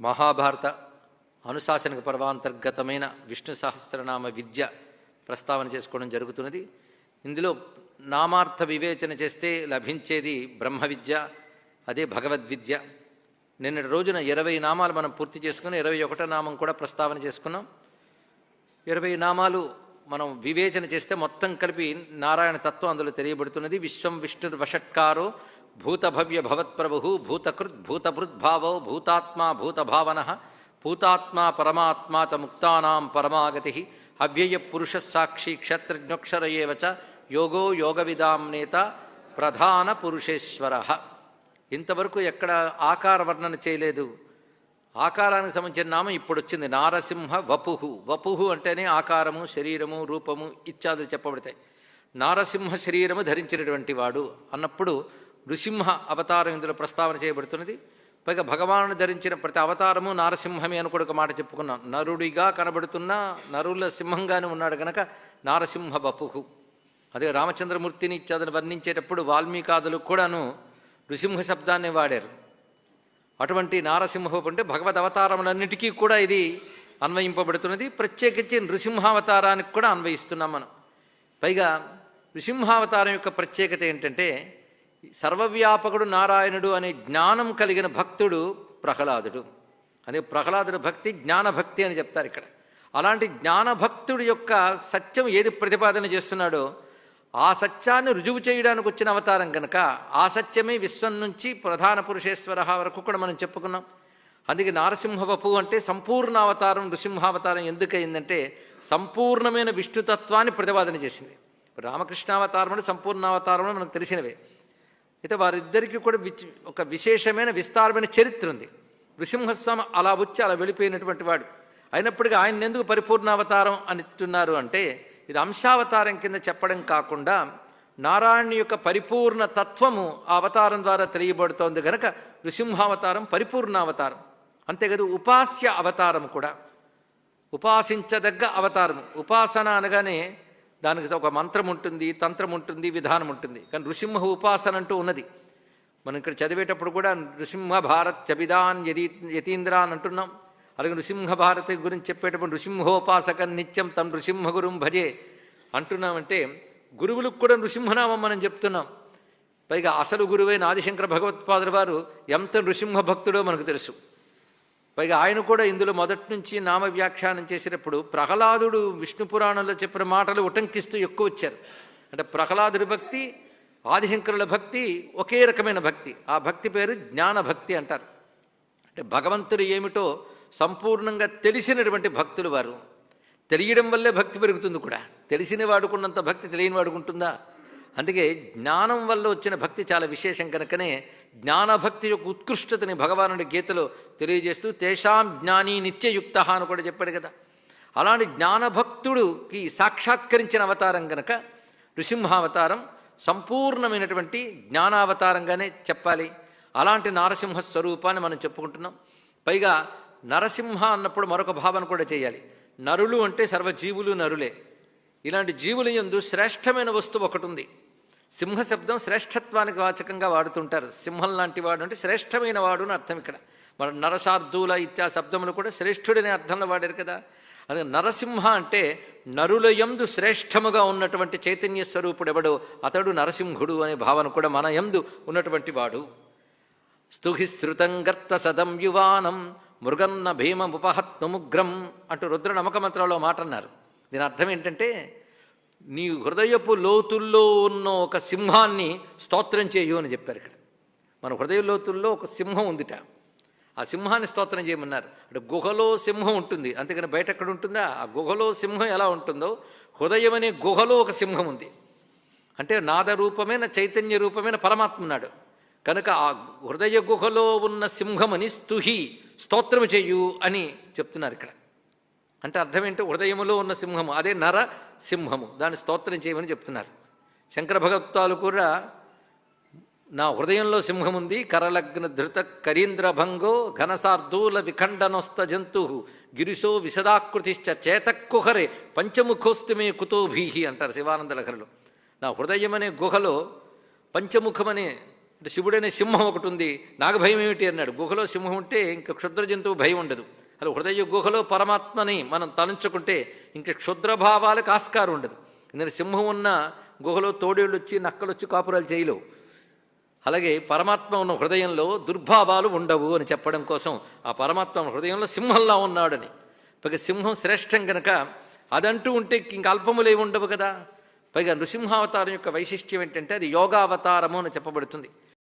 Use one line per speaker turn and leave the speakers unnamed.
మహాభారత అనుశాసనిక పర్వాంతర్గతమైన విష్ణు సహస్రనామ విద్య ప్రస్తావన చేసుకోవడం జరుగుతున్నది. ఇందులో నామార్థ వివేచన చేస్తే లభించేది బ్రహ్మ విద్య అదే భగవద్విద్య నిన్నటి రోజున ఇరవై నామాలు మనం పూర్తి చేసుకుని ఇరవై ఒకటో నామం కూడా ప్రస్తావన చేసుకున్నాం. ఇరవై నామాలు మనం వివేచన చేస్తే మొత్తం కలిపి నారాయణ తత్వం అందులో తెలియబడుతున్నది. విశ్వం విష్ణుర్వషట్కారో భూతభవ్య భవత్ప్రభు భూతకృత్ భూతభృద్భావో భూతాత్మా భూతభావన భూతాత్మా పరమాత్మా చ ముక్తానాం పరమాగతి అవ్యయ పురుష సాక్షి క్షత్రజ్ఞోక్షర చ యోగో యోగవిదాం నేత ప్రధాన పురుషేశ్వర. ఇంతవరకు ఎక్కడ ఆకార వర్ణన చేయలేదు. ఆకారానికి సంబంధించిన నామం ఇప్పుడు వచ్చింది నారసింహ వపుహు. వపుహు అంటేనే ఆకారము శరీరము రూపము ఇత్యాదులు చెప్పబడతాయి. నారసింహ శరీరము ధరించినటువంటి వాడు అన్నప్పుడు నృసింహ అవతారం ఇందులో ప్రస్తావన చేయబడుతున్నది. పైగా భగవాను ధరించిన ప్రతి అవతారము నారసింహమే అని కూడా ఒక మాట చెప్పుకున్నాం. నరుడిగా కనబడుతున్న నరుల సింహంగానే ఉన్నాడు గనక నారసింహ బపుహు అదే రామచంద్రమూర్తిని అతను వర్ణించేటప్పుడు వాల్మీకాదులు కూడాను నృసింహ శబ్దాన్ని వాడారు. అటువంటి నారసింహపు అంటే భగవద్ అవతారములన్నిటికీ కూడా ఇది అన్వయింపబడుతున్నది. ప్రత్యేకించి నృసింహావతారానికి కూడా అన్వయిస్తున్నాం మనం. పైగా నృసింహావతారం యొక్క ప్రత్యేకత ఏంటంటే సర్వవ్యాపకుడు నారాయణుడు అనే జ్ఞానం కలిగిన భక్తుడు ప్రహ్లాదుడు. అదే ప్రహ్లాదుడు భక్తి జ్ఞానభక్తి అని చెప్తారు ఇక్కడ. అలాంటి జ్ఞానభక్తుడి యొక్క సత్యం ఏది ప్రతిపాదన చేస్తున్నాడో ఆ సత్యాన్ని రుజువు చేయడానికి వచ్చిన అవతారం కనుక ఆ సత్యమే విశ్వం నుంచి ప్రధాన పురుషేశ్వర వరకు కూడా మనం చెప్పుకున్నాం. అందుకే నారసింహ వపు అంటే సంపూర్ణ అవతారం నృసింహావతారం ఎందుకయిందంటే సంపూర్ణమైన విష్ణుతత్వాన్ని ప్రతిపాదన చేసింది. రామకృష్ణావతారం అంటే సంపూర్ణావతారం మనకు తెలిసినవే. అయితే వారిద్దరికీ కూడా ఒక విశేషమైన విస్తారమైన చరిత్ర ఉంది. నృసింహస్వామి అలా వచ్చి అలా వెళ్ళిపోయినటువంటి వాడు. అయినప్పటికీ ఆయన ఎందుకు పరిపూర్ణావతారం అని అంటున్నారు అంటే ఇది అంశావతారం కింద చెప్పడం కాకుండా నారాయణ యొక్క పరిపూర్ణ తత్వము ఆ అవతారం ద్వారా తెలియబడుతోంది కనుక నృసింహావతారం పరిపూర్ణావతారం. అంతేకాదు ఉపాస్య అవతారం కూడా. ఉపాసించదగ్గ అవతారం ఉపాసన అనగానే దానికి ఒక మంత్రం ఉంటుంది తంత్రం ఉంటుంది విధానం ఉంటుంది. కానీ నృసింహ ఉపాసన అంటూ ఉన్నది. మనం ఇక్కడ చదివేటప్పుడు కూడా నృసింహ భారత్ చబిదాన్ యదీ యతీంద్రాన్ అంటున్నాం. అలాగే నృసింహ భారతి గురించి చెప్పేటప్పుడు నృసింహోపాసక నిత్యం తమ నృసింహ గురుం భజే అంటున్నామంటే గురువులకు కూడా నృసింహనామం మనం చెప్తున్నాం. పైగా అసలు గురువైన ఆదిశంకర భగవత్పాదుల వారు ఎంత నృసింహ భక్తుడో మనకు తెలుసు. పైగా ఆయన కూడా ఇందులో మొదటి నుంచి నామ వ్యాఖ్యానం చేసినప్పుడు ప్రహ్లాదుడు విష్ణు పురాణంలో చెప్పిన మాటలు ఉటంకిస్తూ ఎక్కువ వచ్చారు. అంటే ప్రహ్లాదుడి భక్తి ఆదిశంకరుల భక్తి ఒకే రకమైన భక్తి. ఆ భక్తి పేరు జ్ఞాన భక్తి అంటారు. అంటే భగవంతుడు ఏమిటో సంపూర్ణంగా తెలిసినటువంటి భక్తులు వారు. తెలియడం వల్లే భక్తి పెరుగుతుంది కూడా. తెలిసిన వాడుకున్నంత భక్తి తెలియని వాడుకుంటుందా అందుకే జ్ఞానం వల్ల వచ్చిన భక్తి చాలా విశేషం కనుకనే జ్ఞానభక్తి యొక్క ఉత్కృష్టతని భగవానుడి గీతలో తెలియజేస్తూ తేషాం జ్ఞాని నిత్యయుక్త అని కూడా చెప్పాడు కదా. అలాంటి జ్ఞానభక్తుడుకి సాక్షాత్కరించిన అవతారం గనక నృసింహావతారం సంపూర్ణమైనటువంటి జ్ఞానావతారంగానే చెప్పాలి. అలాంటి నారసింహ స్వరూపాన్ని మనం చెప్పుకుంటున్నాం. పైగా నరసింహ అన్నప్పుడు మరొక భావన కూడా చేయాలి. నరులు అంటే సర్వజీవులు నరులే. ఇలాంటి జీవుల యందు శ్రేష్టమైన వస్తువు ఒకటి ఉంది సింహ శబ్దం శ్రేష్టత్వానికి వాచకంగా వాడుతుంటారు. సింహం లాంటి వాడు అంటే శ్రేష్టమైన వాడు అని అర్థం ఇక్కడ. మన నరసార్థుల ఇత్యా శబ్దములు కూడా శ్రేష్ఠుడనే అర్థంలో వాడారు కదా. అదే నరసింహ అంటే నరుల యందు శ్రేష్టముగా ఉన్నటువంటి చైతన్య స్వరూపుడు ఎవడో? అతడు నరసింహుడు అనే భావన కూడా మన యందు ఉన్నటువంటి వాడు. స్తుహి గర్త సదం యువానం మృగన్న భీమముపహత్నుముగ్రం అంటూ రుద్ర నమ్మక మంత్రంలో మాట అన్నారు దీని అర్థం ఏంటంటే నీ హృదయపు లోతుల్లో ఉన్న ఒక సింహాన్ని స్తోత్రం చేయు అని చెప్పారు ఇక్కడ. మన హృదయ లోతుల్లో ఒక సింహం ఉందిట. ఆ సింహాన్ని స్తోత్రం చేయమన్నారు. అంటే గుహలో సింహం ఉంటుంది. అంతేకాని బయట ఎక్కడ ఉంటుందా? ఆ గుహలో సింహం ఎలా ఉంటుందో? హృదయం అనే గుహలో ఒక సింహం ఉంది. అంటే నాద రూపమైన చైతన్య రూపమైన పరమాత్మ ఉన్నాడు. కనుక ఆ హృదయ గుహలో ఉన్న సింహమని స్తుహి స్తోత్రము చేయు అని చెప్తున్నారు ఇక్కడ. అంటే అర్థం ఏంటో? హృదయములో ఉన్న సింహము. అదే నర సింహము. దాన్ని స్తోత్రం చేయమని చెప్తున్నారు. శంకర భగవత్వాలు కూడా నా హృదయంలో సింహం ఉంది కరలగ్న ధృత కరీంద్రభంగో ఘనసార్దూల విఖండనోస్త జంతు గిరిశో విశదాకృతిశ్చ చేతక్కుహరే పంచముఖోస్తిమే కుతోభీహి అంటారు శివానంద లహరిలో. నా హృదయం అనే గుహలో పంచముఖమనే అంటే శివుడనే సింహం ఒకటి ఉంది. నాకు భయం ఏమిటి అన్నాడు. గుహలో సింహం ఉంటే ఇంకా క్షుద్ర జంతువు భయం ఉండదు. అలా హృదయ గుహలో పరమాత్మని మనం తలంచుకుంటే ఇంకా క్షుద్ర భావాలకు ఆస్కారం ఉండదు. ఎందుకంటే సింహం ఉన్న గుహలో తోడేళ్ళు వచ్చి నక్కలు వచ్చి కాపురాలు చేయలేవు. అలాగే పరమాత్మ ఉన్న హృదయంలో దుర్భావాలు ఉండవు అని చెప్పడం కోసం ఆ పరమాత్మ హృదయంలో సింహంలా ఉన్నాడని. పైగా సింహం శ్రేష్టం కనుక అదంటూ ఉంటే ఇంక అల్పములే ఉండవు కదా. పైగా నృసింహావతారం యొక్క వైశిష్ట్యం ఏంటంటే అది యోగావతారము అని చెప్పబడుతుంది.